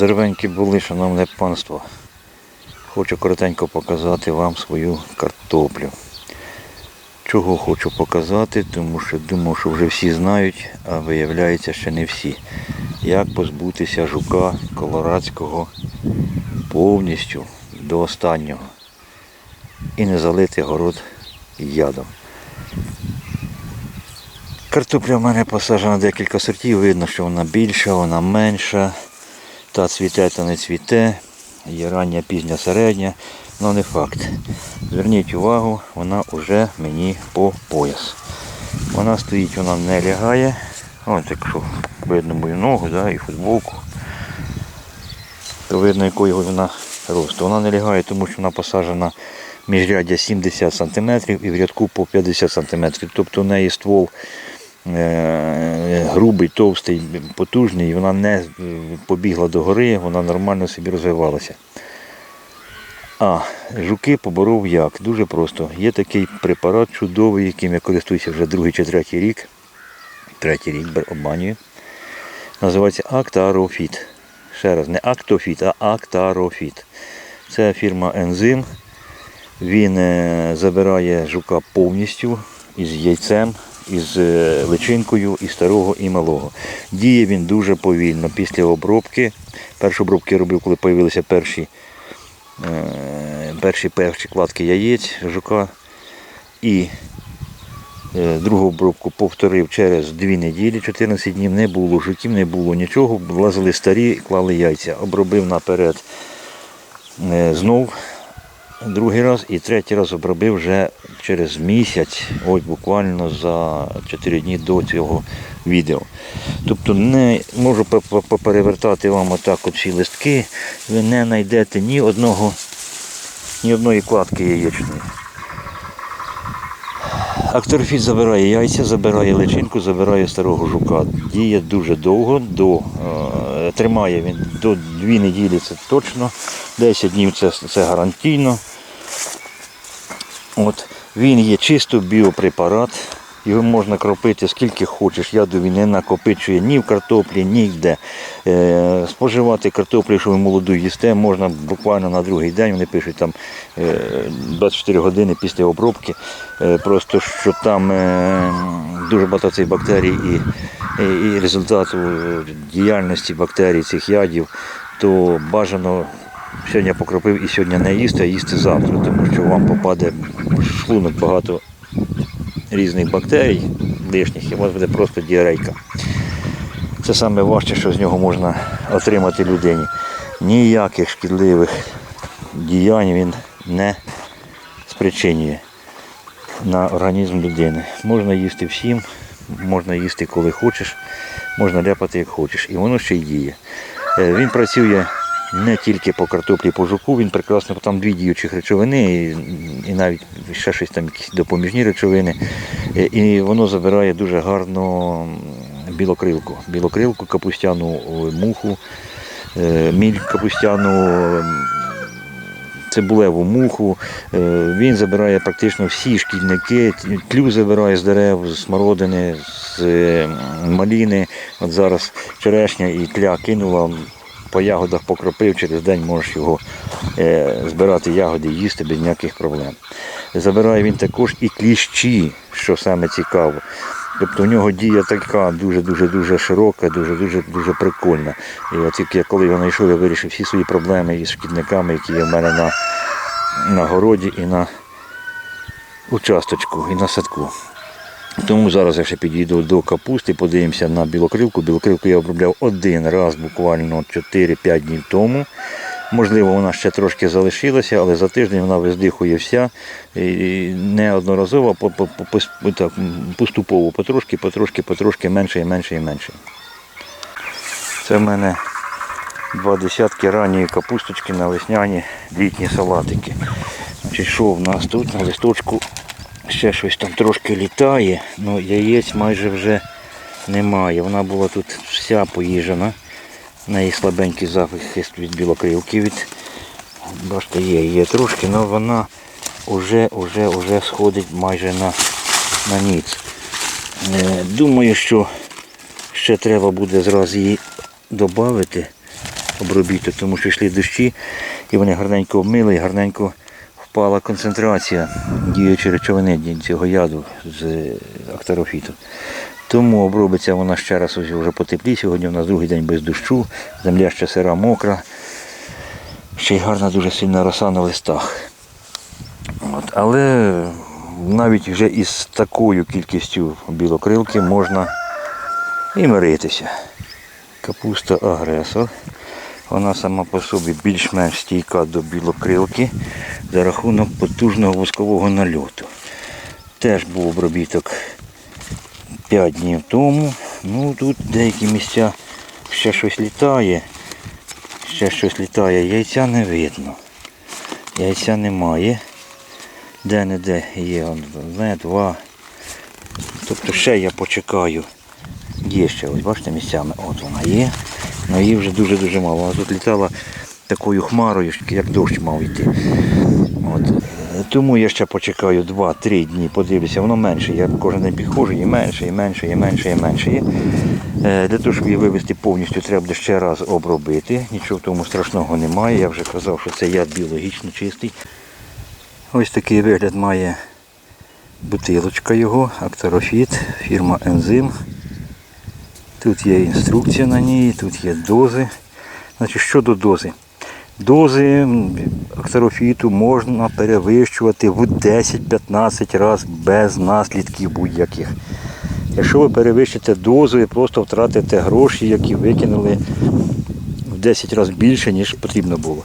Здоровенькі були, шановне панство. Хочу коротенько показати вам свою картоплю. Чого хочу показати, тому що думав, що вже всі знають, а виявляється, ще не всі. Як позбутися жука колорадського повністю до останнього і не залити город ядом. Картопля в мене посаджена декілька сортів, видно, що вона більша, вона менша. Та цвіте, та не цвіте. Є рання, пізня, середня, але не факт. Зверніть увагу, вона вже мені по пояс. Вона стоїть, вона не лягає. Ось якщо видно мою ногу да, і футболку, то видно, якої вона росту. Вона не лягає, тому що вона посаджена міжряддя 70 см і в рядку по 50 см. Тобто у неї ствол грубий, товстий, потужний, і вона не е, побігла до гори, вона нормально собі розвивалася. А, жуки поборов як? Дуже просто. Є такий препарат чудовий, яким я користуюся вже другий чи третій рік. Третій рік обманюю. Називається Актарофіт. Ще раз, не Актофіт, а Актарофіт. Це фірма Ензим. Він е, забирає жука повністю із яйцем, із е, личинкою, і старого, і малого. Діє він дуже повільно після обробки. Першу обробку я робив, коли з'явилися перші, е, перші перші кладки яєць жука. І е, другу обробку повторив через 2 неділі, 14 днів не було жуків, не було нічого. Влазили старі, клали яйця. Обробив наперед знов другий раз і третій раз обробив вже через місяць, ось буквально за 4 дні до цього відео. Тобто не можу по- по- поперевертати вам отак от всі листки, ви не знайдете ні одного, ні одної кладки яєчної. Акторфіт забирає яйця, забирає личинку, забирає старого жука. Діє дуже довго, до, е, тримає він до 2 неділі, це точно, 10 днів це, це гарантійно. От, він є чисто біопрепарат, його можна кропити скільки хочеш, яду він не накопичує ні в картоплі, ніде. Е, споживати картоплю, якщо ви молоду їсте, можна буквально на другий день, вони пишуть там е, 24 години після обробки. Е, просто що там е, дуже багато цих бактерій і, і, і результату діяльності бактерій, цих ядів, то бажано сьогодні покропив і сьогодні не їсти, а їсти завтра, тому що вам попаде шлунок багато різних бактерій лишніх, і у вас буде просто діарейка. Це саме важче, що з нього можна отримати людині. Ніяких шкідливих діянь він не спричинює на організм людини. Можна їсти всім, можна їсти коли хочеш, можна ляпати як хочеш. І воно ще й діє. Е, Він працює не тільки по картоплі, по жуку, він прекрасно, там дві діючих речовини і, і навіть ще щось там якісь допоміжні речовини. Е, І воно забирає дуже гарно білокрилку. Білокрилку, капустяну муху, е, міль капустяну, цибулеву муху. Е, Він забирає практично всі шкідники, тлю забирає з дерев, з смородини, з маліни. От зараз черешня і тля кинула, по ягодах покропив, через день можеш його е, збирати ягоди, їсти без ніяких проблем. Забирає він також і кліщі, що саме цікаво. Тобто у нього дія така дуже-дуже дуже широка, дуже-дуже дуже прикольна. І от тільки я коли його знайшов, я вирішив всі свої проблеми із шкідниками, які є в мене на, на городі і на участочку, і на садку. Тому зараз я ще підійду до капусти, подивимося на білокрилку. Білокрилку я обробляв один раз, буквально 4-5 днів тому. Можливо, вона ще трошки залишилася, але за тиждень вона виздихує вся. І неодноразово, по- так, поступово, потрошки, потрошки, потрошки, менше і менше і менше. Це в мене два десятки ранньої капусточки на весняні літні салатики. Значить, що в нас тут на листочку ще щось там трошки літає, але яєць майже вже немає. Вона була тут вся поїжена. В неї слабенький захист від білокрилки. Від... Бачите, є, є трошки, але вона вже, вже, вже сходить майже на, на ніц. Е, Думаю, що ще треба буде зразу її додати. обробіток, тому що йшли дощі і вони гарненько обмили і гарненько впала концентрація діючої речовини цього яду з е, актарофіту. Тому обробиться вона ще раз ось вже потеплі. Сьогодні у нас другий день без дощу, земля ще сира мокра. Ще й гарна дуже сильна роса на листах. От, але навіть вже із такою кількістю білокрилки можна і миритися. Капуста агресор. Вона сама по собі більш-менш стійка до білокрилки за рахунок потужного воскового нальоту. Теж був обробіток 5 днів тому. Ну тут деякі місця ще щось літає. Ще щось літає. Яйця не видно. Яйця немає. Де-не-де є одне, два. Тобто ще я почекаю. Є ще, ось бачите, місцями. От вона є. Але її вже дуже-дуже мало. Вона тут літала такою хмарою, як дощ мав йти. От. Тому я ще почекаю 2-3 дні, подивлюся, воно менше. Я кожен день підходжу і менше, і менше, і менше, і менше є. Е, Для того, щоб її вивести повністю, треба буде ще раз обробити. Нічого в тому страшного немає. Я вже казав, що це яд біологічно чистий. Ось такий вигляд має бутилочка його, актарофіт, фірма Ензим. Тут є інструкція на ній, тут є дози. Значить, щодо дози. Дози м, можна перевищувати в 10-15 разів без наслідків будь-яких. Якщо ви перевищите дозу, ви просто втратите гроші, які викинули в 10 разів більше, ніж потрібно було.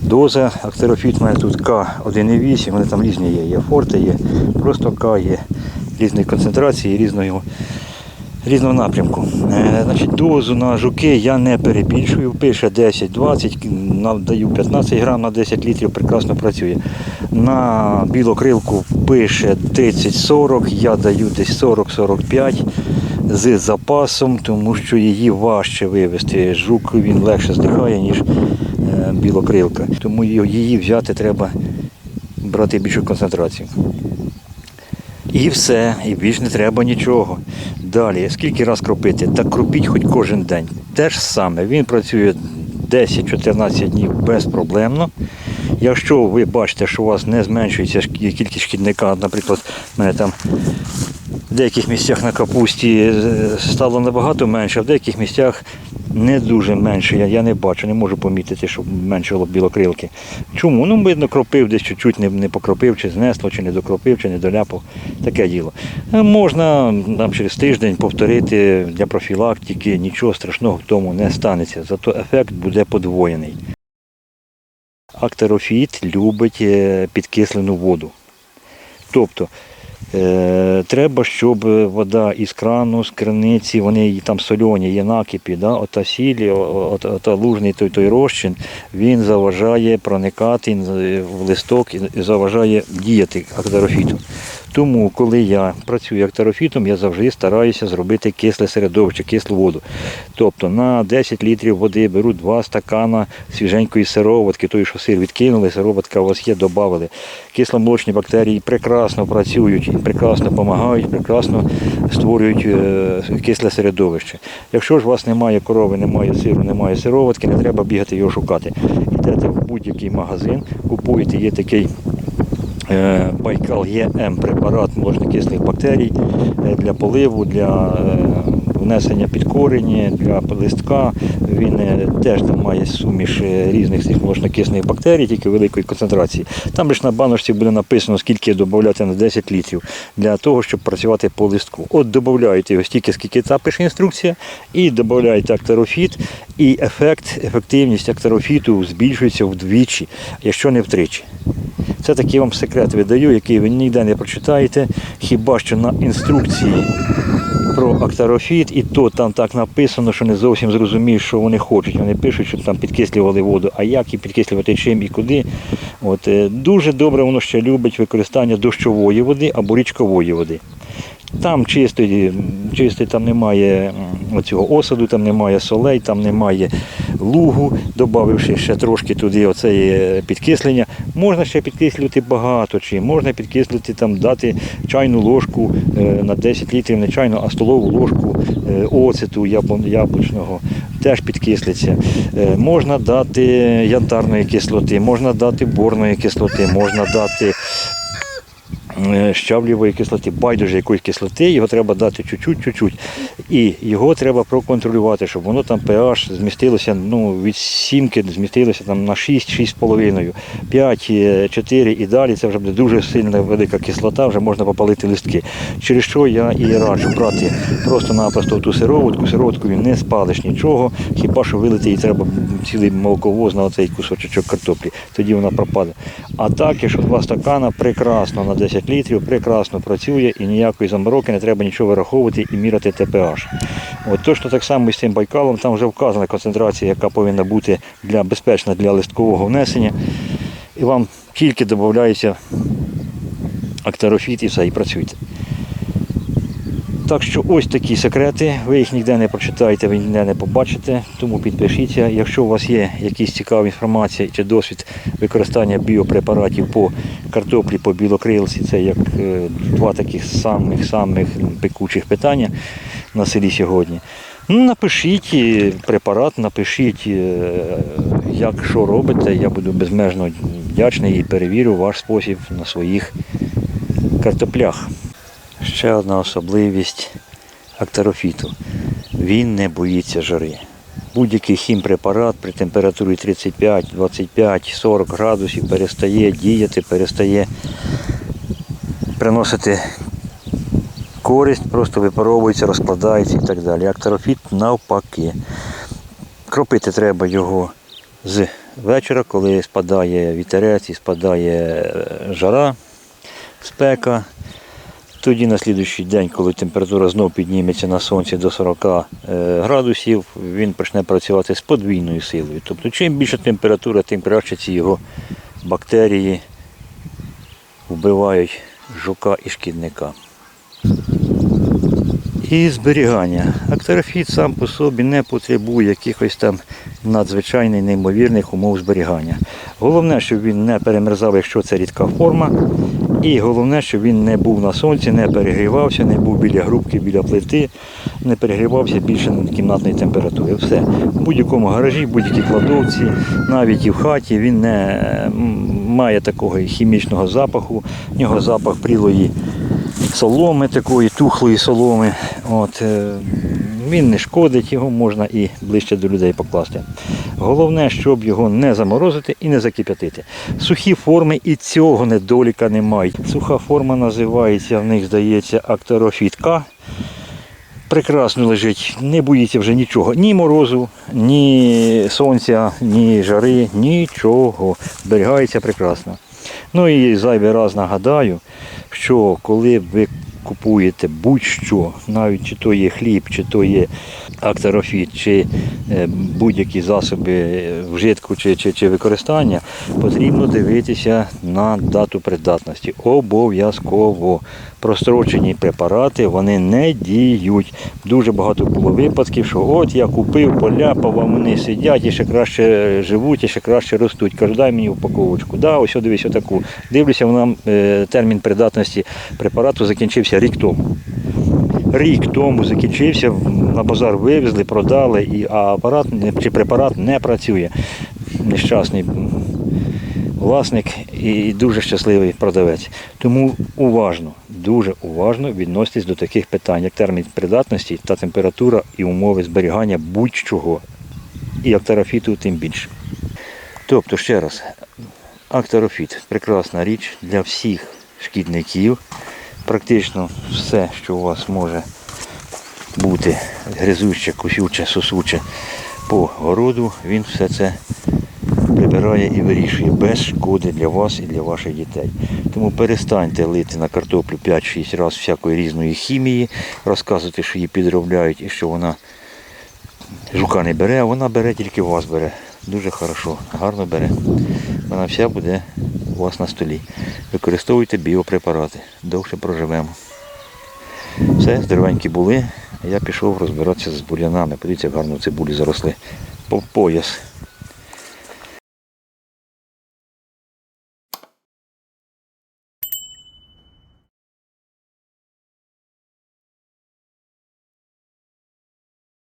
Доза актерофіт у мене тут К1,8, вони там різні є, є форте, є просто К, є різної концентрації, різної, різного напрямку. Е, значить, дозу на жуки я не перебільшую, пише 10-20, нам даю 15 грам на 10 літрів, прекрасно працює. На білокрилку пише 30-40, я даю десь 40-45 з запасом, тому що її важче вивезти. Жук він легше здихає, ніж е, білокрилка. Тому її взяти треба брати більшу концентрацію. І все, і більш не треба нічого. Далі, скільки раз кропити? Так кропіть хоч кожен день. Те ж саме, він працює 10-14 днів безпроблемно. Якщо ви бачите, що у вас не зменшується кількість шкідника, наприклад, в мене там в деяких місцях на капусті е, стало набагато менше, а в деяких місцях не дуже менше. Я, я не бачу, не можу помітити, щоб меншало білокрилки. Чому? Ну, видно, кропив десь чуть-чуть не, не покропив, чи знесло, чи не докропив, чи не доляпав. Таке діло. Е, Можна там, через тиждень повторити для профілактики, нічого страшного в тому не станеться. Зато ефект буде подвоєний. Актерофіт любить е, підкислену воду. Тобто треба, щоб вода із крану, з криниці, вони там сольоні, є накипі, да? ота сілі, от, лужний той, той розчин, він заважає проникати в листок і заважає діяти актерофіту. Тому, коли я працюю актерофітом, я завжди стараюся зробити кисле середовище, кислу воду. Тобто на 10 літрів води беру 2 стакана свіженької сироватки, тої, що сир відкинули, сироватка у вас є, додали. Кисломолочні бактерії прекрасно працюють, прекрасно допомагають, прекрасно створюють е, кисле середовище. Якщо ж у вас немає корови, немає сиру, немає сироватки, не треба бігати його шукати. Йдете в будь-який магазин, купуєте, є такий Байкал ЄМ препарат молочнокислих бактерій е, для поливу, для е, внесення під корені, для листка. Він е, теж там має суміш е, різних цих молочнокисних бактерій, тільки великої концентрації. Там лише на баночці буде написано, скільки додати на 10 літрів для того, щоб працювати по листку. От додаєте його стільки, скільки та пише інструкція, і додаєте актерофіт, і ефект, ефективність актерофіту збільшується вдвічі, якщо не втричі. Це такий вам секрет видаю, який ви ніде не прочитаєте, хіба що на інструкції про актарофіт, і то там так написано, що не зовсім зрозумієш, що вони хочуть. Вони пишуть, що там підкислювали воду, а як і підкислювати чим і куди. От, е, дуже добре воно ще любить використання дощової води або річкової води. Там чистий, чистий там немає оцього осаду, там немає солей, там немає лугу, додавши ще трошки туди оце підкислення. Можна ще підкислювати багато чим. Можна підкислити, там, дати чайну ложку е, на 10 літрів, не чайну, а столову ложку е, оцету яблучного. Теж підкислиться. Е, Можна дати янтарної кислоти, можна дати борної кислоти, можна дати е, щавлєвої кислоти, байдуже якоїсь кислоти, його треба дати чуть-чуть. І його треба проконтролювати, щоб воно там pH змістилося ну, від 7 змістилося там, на 6, 6,5, 5, е, 4 і далі. Це вже буде дуже сильна велика кислота, вже можна попалити листки. Через що я і раджу брати просто-напросто ту сироватку, сироваткою не спалиш нічого, хіба що вилити їй треба цілий молоковоз на оцей кусочок картоплі, тоді вона пропаде. А так, якщо два стакана прекрасно на 10 літрів, прекрасно працює і ніякої замороки не треба нічого вираховувати і міряти ТПАЖ. От точно так само і з цим байкалом, там вже вказана концентрація, яка повинна бути для безпечна для листкового внесення. І вам тільки додається акторофіт і все, і працюйте. Так що ось такі секрети, ви їх ніде не прочитаєте, ви ніде не побачите, тому підпишіться. Якщо у вас є якісь цікаві інформація чи досвід використання біопрепаратів по картоплі, по білокрилці, це як е, два таких самих-самих пекучих питання на селі сьогодні. Ну, напишіть е, препарат, напишіть, е, як що робите. Я буду безмежно вдячний і перевірю ваш спосіб на своїх картоплях. Ще одна особливість актарофіту. Він не боїться жари. Будь-який хімпрепарат при температурі 35, 25, 40 градусів перестає діяти, перестає приносити користь, просто випаровується, розкладається і так далі. Актарофіт навпаки. Кропити треба його з вечора, коли спадає вітерець і спадає е, жара, спека. Тоді на слідуючий день, коли температура знов підніметься на сонці до 40 е, градусів, він почне працювати з подвійною силою. Тобто, чим більша температура, тим краще ці його бактерії вбивають жука і шкідника. І зберігання. Актерофіт сам по собі не потребує якихось там надзвичайних неймовірних умов зберігання. Головне, щоб він не перемерзав, якщо це рідка форма. І головне, щоб він не був на сонці, не перегрівався, не був біля грубки, біля плити, не перегрівався більше кімнатної температури. Все. В будь-якому гаражі, в будь-якій кладовці, навіть і в хаті він не має такого хімічного запаху. В нього запах прілої соломи, такої тухлої соломи. От, е, він не шкодить, його можна і ближче до людей покласти. Головне, щоб його не заморозити і не закип'ятити. Сухі форми і цього недоліка не мають. Суха форма називається, в них здається, акторофіт К. Прекрасно лежить, не боїться вже нічого. Ні морозу, ні сонця, ні жари, нічого. Зберігається прекрасно. Ну і зайвий раз нагадаю, що коли ви купуєте будь-що, навіть чи то є хліб, чи то є акторофіт, чи е, будь-які засоби вжитку чи, чи, чи використання, потрібно дивитися на дату придатності. Обов'язково. Прострочені препарати вони не діють. Дуже багато було випадків, що от я купив, поляпав, а вони сидять і ще краще живуть, і ще краще ростуть. Кажу, дай мені упаковочку. Да, ось дивись отаку. Дивлюся, вона е, термін придатності препарату закінчився рік тому. Рік тому закінчився, на базар вивезли, продали, і, а апарат чи препарат не працює. Нещасний власник і дуже щасливий продавець. Тому уважно, дуже уважно відноситесь до таких питань, як термін придатності та температура і умови зберігання будь-чого. І актарофіту тим більше. Тобто, ще раз, актарофіт прекрасна річ для всіх шкідників. Практично все, що у вас може бути гризуче, кусюче, сосуче по городу, він все це прибирає і вирішує без шкоди для вас і для ваших дітей. Тому перестаньте лити на картоплю 5-6 разів всякої різної хімії, розказувати, що її підробляють і що вона жука не бере, а вона бере тільки вас бере. Дуже хорошо, гарно бере. Вона вся буде у вас на столі. Використовуйте біопрепарати. Довше проживемо. Все, здоровенькі були. Я пішов розбиратися з бур'янами. Подивіться, гарно цибулі заросли по пояс.